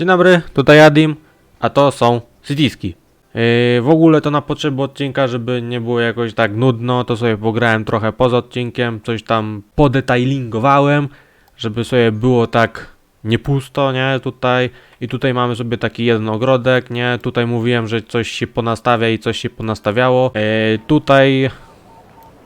Dzień dobry, tutaj Adim, a to są Cityski. Yy, w ogóle to na potrzeby odcinka, żeby nie było jakoś tak nudno, to sobie pograłem trochę poza odcinkiem, coś tam podetailingowałem, żeby sobie było tak nie pusto, nie, tutaj i tutaj mamy sobie taki jeden ogrodek, nie, tutaj mówiłem, że coś się ponastawia i coś się ponastawiało, yy, tutaj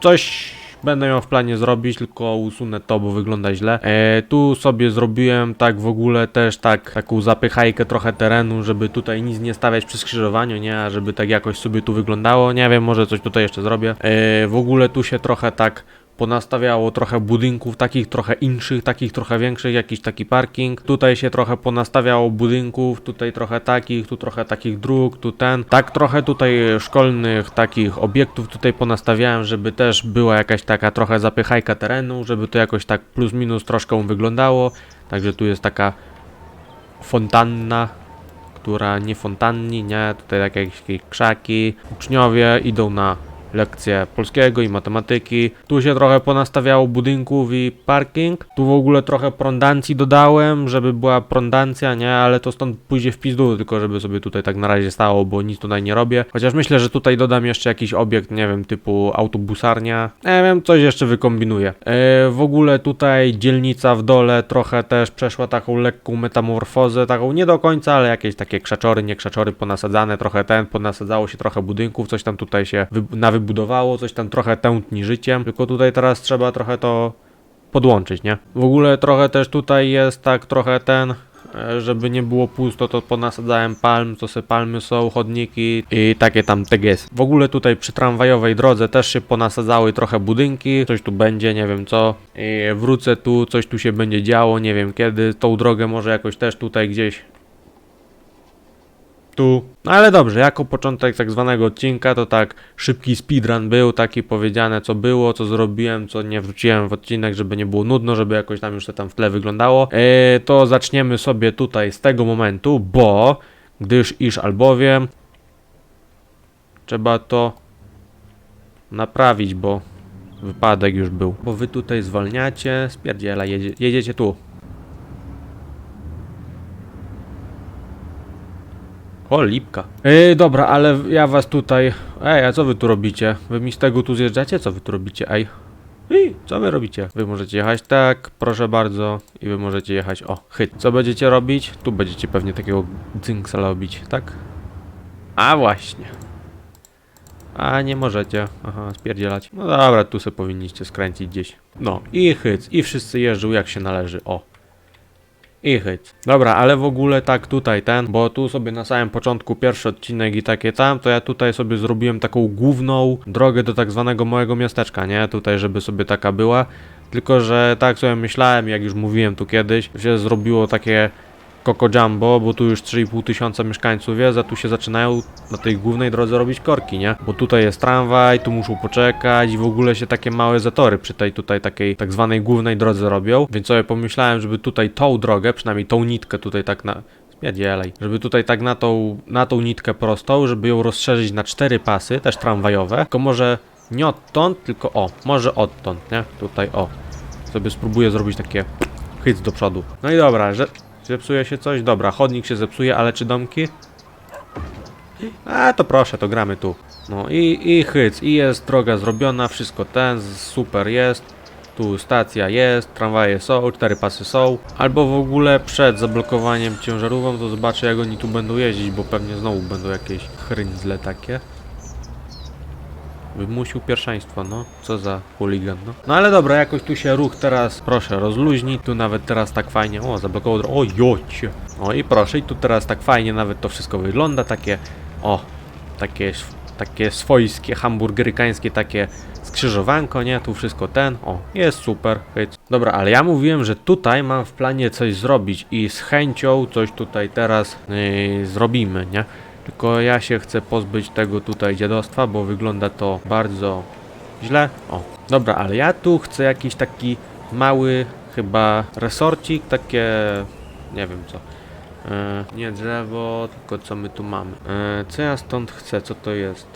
coś będę miał w planie zrobić, tylko usunę to, bo wygląda źle. E, tu sobie zrobiłem tak w ogóle też tak taką zapychajkę trochę terenu, żeby tutaj nic nie stawiać przy skrzyżowaniu, nie, a żeby tak jakoś sobie tu wyglądało. Nie wiem, może coś tutaj jeszcze zrobię. E, w ogóle tu się trochę tak ponastawiało trochę budynków, takich trochę inszych, takich trochę większych, jakiś taki parking. Tutaj się trochę ponastawiało budynków, tutaj trochę takich, tu trochę takich dróg, tu ten. Tak trochę tutaj szkolnych takich obiektów tutaj ponastawiałem, żeby też była jakaś taka trochę zapychajka terenu, żeby to jakoś tak plus minus troszkę wyglądało. Także tu jest taka fontanna, która nie fontanni, nie, tutaj takie jakieś krzaki. Uczniowie idą na lekcje polskiego i matematyki. Tu się trochę ponastawiało budynków i parking. Tu w ogóle trochę prondancji dodałem, żeby była prondancja, nie, ale to stąd pójdzie w pizdu, tylko żeby sobie tutaj tak na razie stało, bo nic tutaj nie robię. Chociaż myślę, że tutaj dodam jeszcze jakiś obiekt, nie wiem, typu autobusarnia. Nie wiem, coś jeszcze wykombinuję. E, w ogóle tutaj dzielnica w dole trochę też przeszła taką lekką metamorfozę, taką nie do końca, ale jakieś takie krzaczory, nie krzaczory ponasadzane, trochę ten, ponasadzało się trochę budynków, coś tam tutaj się wy, nawybudowało, coś tam trochę tętni życiem, tylko tutaj teraz trzeba trochę to podłączyć, nie? W ogóle trochę też tutaj jest tak trochę ten, e, żeby nie było pusto, to ponasadzałem palm, co se palmy są, chodniki i takie tam teges. W ogóle tutaj przy tramwajowej drodze też się ponasadzały trochę budynki, coś tu będzie, nie wiem co. I wrócę tu, coś tu się będzie działo, nie wiem kiedy. Tą drogę może jakoś też tutaj gdzieś tu. No ale dobrze, jako początek tak zwanego odcinka, to tak szybki speedrun był, taki powiedziane co było, co zrobiłem, co nie wrzuciłem w odcinek, żeby nie było nudno, żeby jakoś tam już to tam w tle wyglądało. E, to zaczniemy sobie tutaj z tego momentu, bo gdyż iż albowiem trzeba to naprawić, bo wypadek już był. Bo wy tutaj zwalniacie, spierdziela, jedzie, jedziecie tu. O, lipka. Ej, dobra, ale ja was tutaj... Ej, a co wy tu robicie? Wy mi z tego tu zjeżdżacie? Co wy tu robicie? Ej. Ej, co wy robicie? Wy możecie jechać tak, proszę bardzo. I wy możecie jechać, o, chyt. Co będziecie robić? Tu będziecie pewnie takiego dzynksa robić, tak? A właśnie. A nie możecie. Aha, spierdzielać. No dobra, tu se powinniście skręcić gdzieś. No, i hyc. I wszyscy jeżdżą jak się należy. O. I hyc. Dobra, ale w ogóle tak tutaj ten, bo tu sobie na samym początku pierwszy odcinek i takie tam, to ja tutaj sobie zrobiłem taką główną drogę do tak zwanego małego miasteczka, nie? Tutaj, żeby sobie taka była. Tylko, że tak sobie myślałem, jak już mówiłem tu kiedyś, się zrobiło takie Coco Jumbo, bo tu już 3,5 tysiąca mieszkańców jest, a tu się zaczynają na tej głównej drodze robić korki, nie? Bo tutaj jest tramwaj, tu muszą poczekać i w ogóle się takie małe zatory przy tej tutaj takiej tak zwanej głównej drodze robią, więc sobie pomyślałem, żeby tutaj tą drogę, przynajmniej tą nitkę tutaj tak na... Spierdzielaj. Żeby tutaj tak na tą, na tą nitkę prostą, żeby ją rozszerzyć na cztery pasy, też tramwajowe, tylko może nie odtąd, tylko o, może odtąd, nie? Tutaj o. Sobie spróbuję zrobić takie hyc do przodu. No i dobra, że zepsuje się coś? Dobra, chodnik się zepsuje, ale czy domki? A to proszę, to gramy tu. No i, i hyc, i jest droga zrobiona, wszystko ten, super jest. Tu stacja jest, tramwaje są, cztery pasy są. Albo w ogóle przed zablokowaniem ciężarówką, to zobaczę jak oni tu będą jeździć, bo pewnie znowu będą jakieś chryndzle takie. Wymusił pierwszeństwo, no. Co za chuligan, no. No ale dobra, jakoś tu się ruch teraz, proszę, rozluźni. Tu nawet teraz tak fajnie, o, zablokował drogę. O, jocie. O i proszę, i tu teraz tak fajnie nawet to wszystko wygląda, takie, o, takie, takie swojskie, hamburgerykańskie takie skrzyżowanko, nie? Tu wszystko ten, o, jest super. Dobra, ale ja mówiłem, że tutaj mam w planie coś zrobić i z chęcią coś tutaj teraz yy, zrobimy, nie? Tylko ja się chcę pozbyć tego tutaj dziadostwa, bo wygląda to bardzo źle. O, dobra, ale ja tu chcę jakiś taki mały chyba resorcik, takie nie wiem co. E, nie drzewo, tylko co my tu mamy. E, co ja stąd chcę? Co to jest?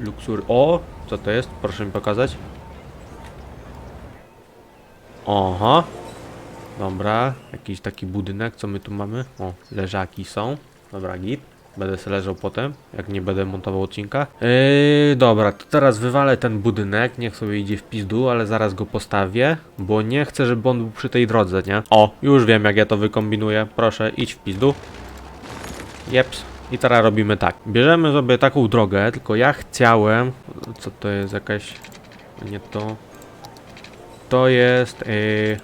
Luxury. O! Co to jest? Proszę mi pokazać. Oho. Dobra, jakiś taki budynek, co my tu mamy? O, leżaki są. Dobra, git. Będę se leżał potem, jak nie będę montował odcinka. Yy, dobra, to teraz wywalę ten budynek, niech sobie idzie w pizdu, ale zaraz go postawię, bo nie chcę, żeby on był przy tej drodze, nie? O, już wiem jak ja to wykombinuję. Proszę, idź w pizdu. Jeps. I teraz robimy tak. Bierzemy sobie taką drogę, tylko ja chciałem... Co to jest jakaś... Nie to... To jest... Yy...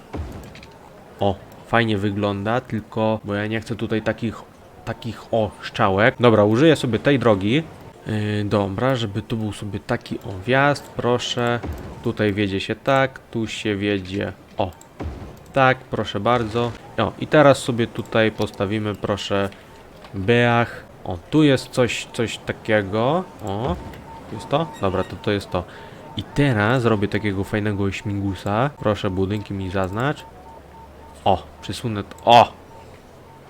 O, fajnie wygląda, tylko... Bo ja nie chcę tutaj takich... Takich o, szczałek. Dobra, użyję sobie tej drogi. Yy, dobra, żeby tu był sobie taki o wjazd, proszę. Tutaj wiedzie się tak, tu się wiedzie... O, tak, proszę bardzo. O, i teraz sobie tutaj postawimy, proszę, Beach. O, tu jest coś, coś takiego. O, jest to? Dobra, to to jest to. I teraz zrobię takiego fajnego śmigusa. Proszę, budynki mi zaznacz. O, przysunę to. O!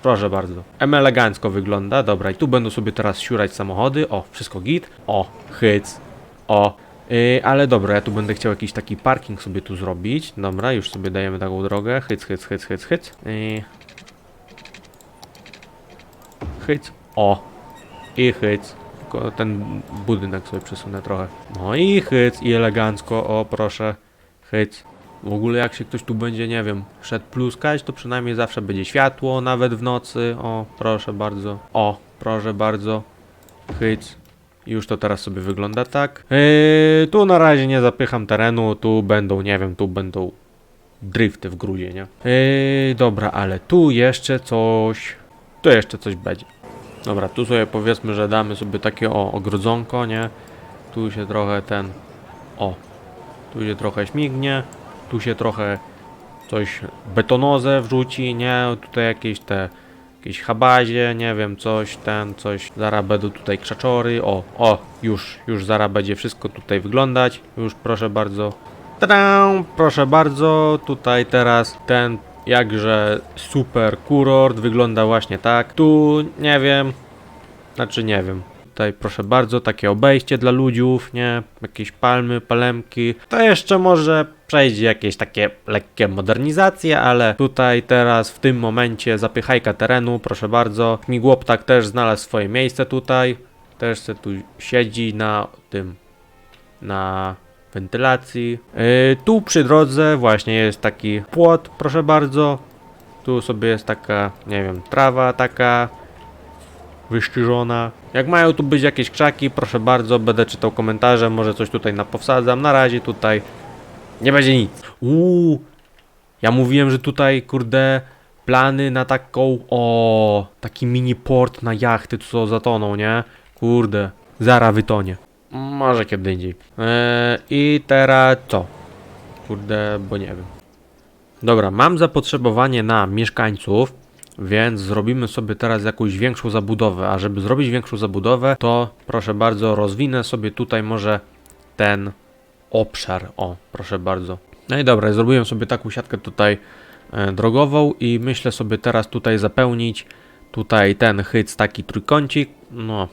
Proszę bardzo. Em elegancko wygląda. Dobra, i tu będą sobie teraz siurać samochody. O, wszystko git. O, hyc. O. Yy, ale dobra, ja tu będę chciał jakiś taki parking sobie tu zrobić. Dobra, już sobie dajemy taką drogę. Hyc, hyc, hyc, hyc, hyc. Yy, Hyc. O. I hyc. Tylko ten budynek sobie przesunę trochę. No i hyc. I elegancko. O, proszę. Hyc. W ogóle jak się ktoś tu będzie, nie wiem, szedł pluskać, to przynajmniej zawsze będzie światło, nawet w nocy. O, proszę bardzo. O, proszę bardzo. Hyc. Już to teraz sobie wygląda tak. Yy, tu na razie nie zapycham terenu, tu będą, nie wiem, tu będą drifty w gruzie, nie? Yy, dobra, ale tu jeszcze coś... Tu jeszcze coś będzie. Dobra, tu sobie powiedzmy, że damy sobie takie o ogrodzonko, nie? Tu się trochę ten... O. Tu się trochę śmignie. Tu się trochę coś betonozę wrzuci, nie? Tutaj jakieś te... Jakieś habazie, nie wiem, coś, ten, coś. Zaraz będą tutaj krzaczory. O, o, już, już zaraz będzie wszystko tutaj wyglądać. Już proszę bardzo. Tadam! Proszę bardzo, tutaj teraz ten jakże super kurort wygląda właśnie tak. Tu nie wiem, znaczy nie wiem. Tutaj proszę bardzo, takie obejście dla ludziów, nie? Jakieś palmy, palemki. To jeszcze może przejdzie jakieś takie lekkie modernizacje, ale tutaj teraz w tym momencie zapychajka terenu, proszę bardzo. Migłoptak też znalazł swoje miejsce tutaj. Też se tu siedzi na tym, na wentylacji. Yy, tu przy drodze właśnie jest taki płot, proszę bardzo. Tu sobie jest taka, nie wiem, trawa taka wyszczyżona. Jak mają tu być jakieś krzaki, proszę bardzo, będę czytał komentarze, może coś tutaj napowsadzam. Na razie tutaj nie będzie nic. Uuu, ja mówiłem, że tutaj, kurde, plany na taką, o, taki mini port na jachty, co zatoną, nie? Kurde, zara wytonie. Może kiedy indziej. Eee, I teraz co? Kurde, bo nie wiem. Dobra, mam zapotrzebowanie na mieszkańców, więc zrobimy sobie teraz jakąś większą zabudowę. A żeby zrobić większą zabudowę, to proszę bardzo, rozwinę sobie tutaj może ten obszar. O, proszę bardzo. No i dobra, zrobiłem sobie taką siatkę tutaj e, drogową i myślę sobie teraz tutaj zapełnić tutaj ten hyc, taki trójkącik. No,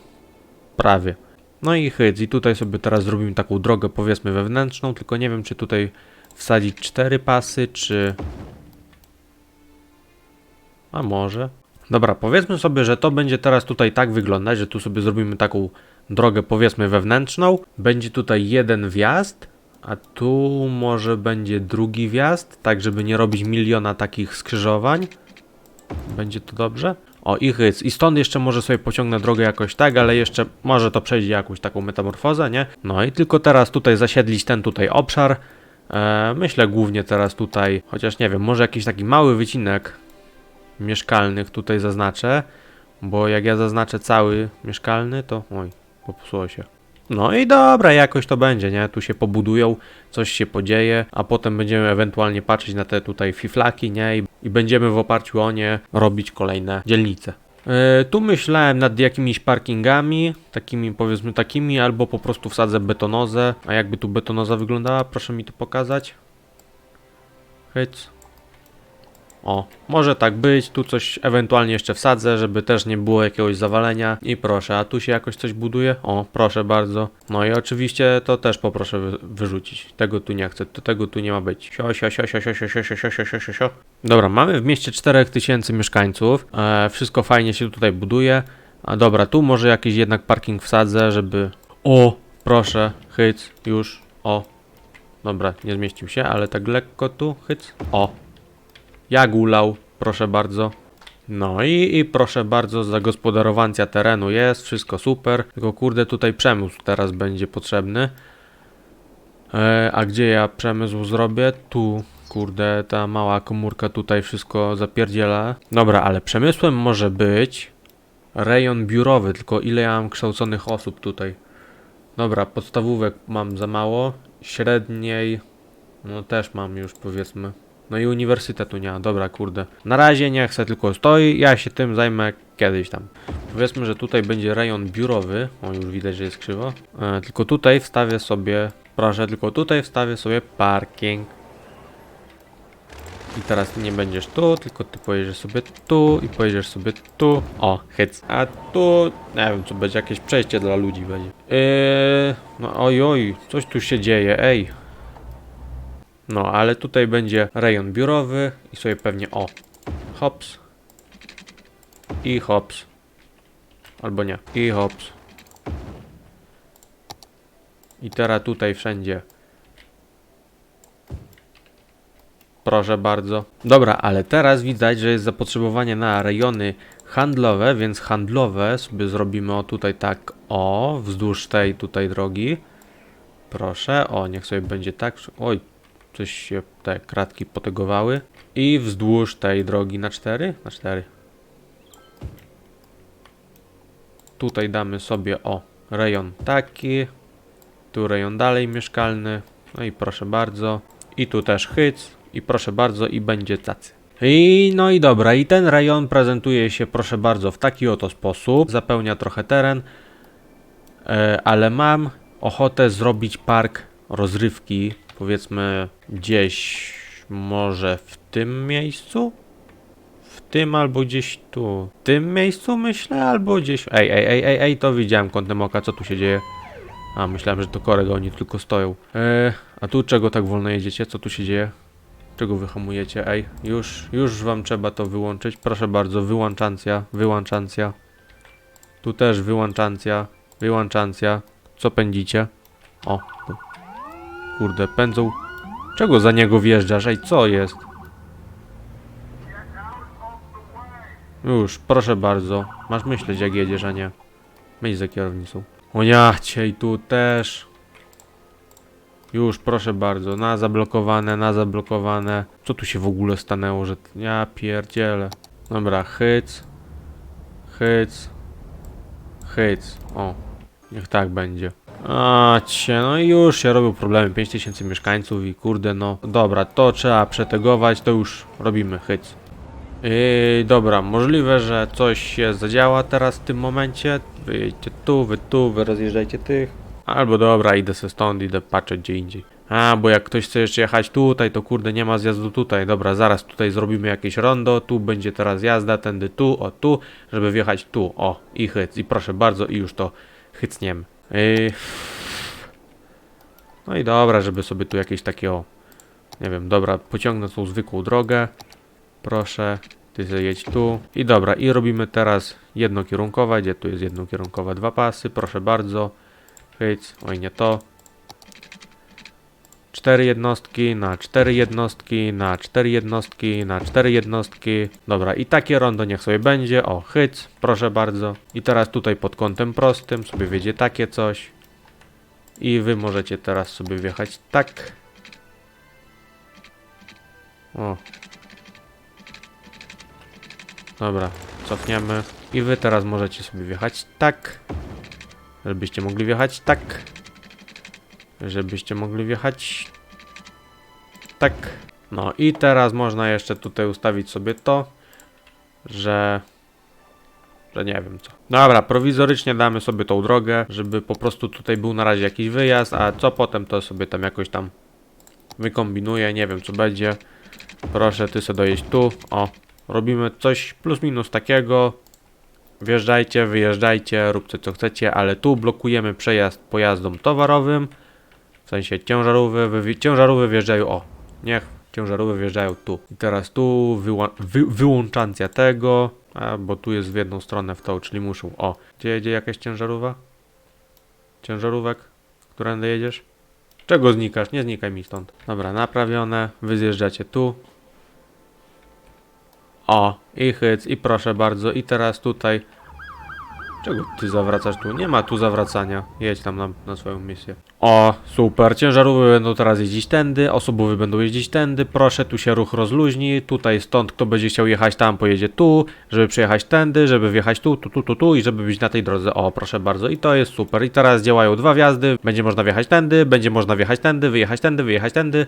prawie. No i hyc, i tutaj sobie teraz zrobimy taką drogę powiedzmy wewnętrzną, tylko nie wiem czy tutaj wsadzić cztery pasy, czy... A może? Dobra, powiedzmy sobie, że to będzie teraz tutaj tak wyglądać, że tu sobie zrobimy taką drogę powiedzmy wewnętrzną. Będzie tutaj jeden wjazd, a tu może będzie drugi wjazd, tak żeby nie robić miliona takich skrzyżowań. Będzie to dobrze? O, i hyc. I stąd jeszcze może sobie pociągnę drogę jakoś tak, ale jeszcze może to przejdzie jakąś taką metamorfozę, nie? No i tylko teraz tutaj zasiedlić ten tutaj obszar. E, myślę głównie teraz tutaj, chociaż nie wiem, może jakiś taki mały wycinek mieszkalnych tutaj zaznaczę, bo jak ja zaznaczę cały mieszkalny, to oj, popsuło się. No i dobra, jakoś to będzie, nie? Tu się pobudują, coś się podzieje, a potem będziemy ewentualnie patrzeć na te tutaj fiflaki, nie? I, i będziemy w oparciu o nie robić kolejne dzielnice. E, tu myślałem nad jakimiś parkingami, takimi powiedzmy takimi, albo po prostu wsadzę betonozę. A jakby tu betonoza wyglądała? Proszę mi to pokazać. Hyc. O, może tak być, tu coś ewentualnie jeszcze wsadzę, żeby też nie było jakiegoś zawalenia. I proszę, a tu się jakoś coś buduje? O, proszę bardzo. No i oczywiście to też poproszę wy wyrzucić. Tego tu nie chcę, to tego tu nie ma być. Sio, sio, sio, sio, sio, sio, sio, sio, sio, sio, sio, sio. Dobra, mamy w mieście 4000 mieszkańców. E, wszystko fajnie się tutaj buduje. A dobra, tu może jakiś jednak parking wsadzę, żeby... O, proszę, hyc, już, o. Dobra, nie zmieścił się, ale tak lekko tu, hyc, o. Jak ulał, proszę bardzo. No i, i proszę bardzo, zagospodarowancja terenu jest, wszystko super. Tylko kurde, tutaj przemysł teraz będzie potrzebny. E, a gdzie ja przemysł zrobię? Tu, kurde, ta mała komórka tutaj wszystko zapierdziela. Dobra, ale przemysłem może być rejon biurowy, tylko ile ja mam kształconych osób tutaj. Dobra, podstawówek mam za mało, średniej, no też mam już powiedzmy. No i uniwersytetu nie dobra kurde. Na razie nie chcę, tylko stoi, ja się tym zajmę kiedyś tam. Powiedzmy, że tutaj będzie rejon biurowy, o już widać, że jest krzywo. E, tylko tutaj wstawię sobie, proszę, tylko tutaj wstawię sobie parking. I teraz nie będziesz tu, tylko ty pojedziesz sobie tu i pojedziesz sobie tu. O, hyc. A tu, nie wiem, co będzie, jakieś przejście dla ludzi będzie. Eee, no oj, oj, coś tu się dzieje, ej. No, ale tutaj będzie rejon biurowy i sobie pewnie, o, hops. I hops. Albo nie, i hops. I teraz tutaj wszędzie Proszę bardzo. Dobra, ale teraz widać, że jest zapotrzebowanie na rejony handlowe, więc handlowe sobie zrobimy o tutaj tak, o, wzdłuż tej tutaj drogi. Proszę, o, niech sobie będzie tak. Oj, coś się te kratki potegowały. I wzdłuż tej drogi na 4? Na 4. Tutaj damy sobie, o, rejon taki. Tu rejon dalej mieszkalny. No i proszę bardzo. I tu też hyc. I proszę bardzo, i będzie tacy. I no i dobra, i ten rejon prezentuje się, proszę bardzo, w taki oto sposób. Zapełnia trochę teren, e, ale mam ochotę zrobić park rozrywki, powiedzmy gdzieś może w tym miejscu? W tym albo gdzieś tu. W tym miejscu myślę, albo gdzieś. Ej, ej, ej, ej, ej, to widziałem kątem oka, co tu się dzieje. A, myślałem, że to korego, oni tylko stoją. E, a tu czego tak wolno jedziecie? Co tu się dzieje? Czego wy hamujecie? Ej, już, już wam trzeba to wyłączyć. Proszę bardzo, wyłączancja, wyłączancja. Tu też wyłączancja, wyłączancja. Co pędzicie? O. kurde, pędzą. Czego za niego wjeżdżasz? Ej, co jest? Już, proszę bardzo. Masz myśleć jak jedziesz, a nie. Myśl za kierownicą. O ja cię i tu też. Już, proszę bardzo, na zablokowane, na zablokowane. Co tu się w ogóle stanęło, że... Ja pierdzielę. Dobra, hyc. Hyc. Hyc. O, niech tak będzie. A cię, no i już się robią problemy. 5000 mieszkańców i kurde, no. Dobra, to trzeba przetegować, to już robimy, hyc. Yy, dobra, możliwe, że coś się zadziała teraz w tym momencie. Wyjedźcie tu, wy tu, wy rozjeżdżajcie tych. Albo dobra, idę se stąd, idę patrzeć gdzie indziej. A, bo jak ktoś chce jeszcze jechać tutaj, to kurde nie ma zjazdu tutaj. Dobra, zaraz tutaj zrobimy jakieś rondo, tu będzie teraz jazda, tędy tu, o tu, żeby wjechać tu, o, i hyc. I proszę bardzo, i już to hycniemy. No i dobra, żeby sobie tu jakieś takie, o, nie wiem, dobra, pociągnę tą zwykłą drogę. Proszę, ty sobie jedź tu. I dobra, i robimy teraz jednokierunkowe, gdzie tu jest jednokierunkowe dwa pasy, proszę bardzo. Hyc, oj nie to. Cztery jednostki na cztery jednostki na cztery jednostki na cztery jednostki. Dobra, i takie rondo niech sobie będzie. O, hyc, proszę bardzo. I teraz tutaj pod kątem prostym sobie wiedzie takie coś. I wy możecie teraz sobie wjechać tak. O. Dobra, cofniemy. I wy teraz możecie sobie wjechać tak. Żebyście mogli wjechać tak. Żebyście mogli wjechać tak. No i teraz można jeszcze tutaj ustawić sobie to, że... Że nie wiem co. Dobra, prowizorycznie damy sobie tą drogę, żeby po prostu tutaj był na razie jakiś wyjazd, a co potem to sobie tam jakoś tam wykombinuję, nie wiem co będzie. Proszę, ty sobie dojeść tu. O, robimy coś plus minus takiego. Wjeżdżajcie, wyjeżdżajcie, róbcie co chcecie, ale tu blokujemy przejazd pojazdom towarowym. W sensie ciężarówki, ciężarówki wjeżdżają, o, niech ciężarówki wjeżdżają tu. I teraz tu wyła, wy, wyłączancja tego, a, bo tu jest w jedną stronę w tą, czyli muszą, o, gdzie jedzie jakaś ciężarówka? Ciężarówek, którędy jedziesz? Czego znikasz? Nie znikaj mi stąd. Dobra, naprawione, wy zjeżdżacie tu. O, i hyc, i proszę bardzo, i teraz tutaj. Czego ty zawracasz tu? Nie ma tu zawracania. Jedź tam na, na swoją misję. O, super. Ciężarówki będą teraz jeździć tędy, osobowy będą jeździć tędy. Proszę, tu się ruch rozluźni. Tutaj stąd, kto będzie chciał jechać tam, pojedzie tu, żeby przejechać tędy, żeby wjechać tu, tu, tu, tu, tu i żeby być na tej drodze. O, proszę bardzo. I to jest super. I teraz działają dwa wjazdy. Będzie można wjechać tędy, będzie można wjechać tędy, wyjechać tędy, wyjechać tędy.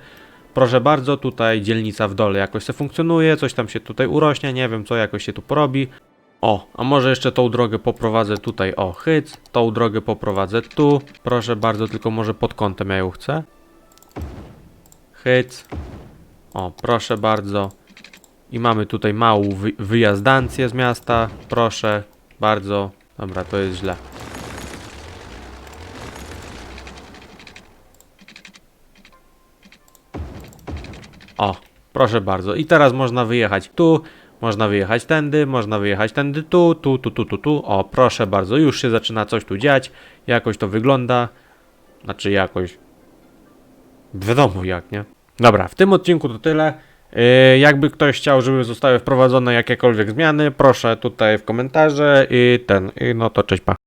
Proszę bardzo, tutaj dzielnica w dole jakoś se funkcjonuje, coś tam się tutaj urośnie, nie wiem co jakoś się tu porobi. O, a może jeszcze tą drogę poprowadzę tutaj, o, hyc, tą drogę poprowadzę tu. Proszę bardzo, tylko może pod kątem ja ją chcę. Hyc. O, proszę bardzo. I mamy tutaj małą wy wyjazdancję z miasta. Proszę bardzo. Dobra, to jest źle. O, proszę bardzo. I teraz można wyjechać tu, można wyjechać tędy, można wyjechać tędy tu, tu, tu, tu, tu, tu. O, proszę bardzo, już się zaczyna coś tu dziać. Jakoś to wygląda. Znaczy jakoś. Wiadomo jak, nie? Dobra, w tym odcinku to tyle. Yy, jakby ktoś chciał, żeby zostały wprowadzone jakiekolwiek zmiany, proszę tutaj w komentarze i ten, i no to cześć pa.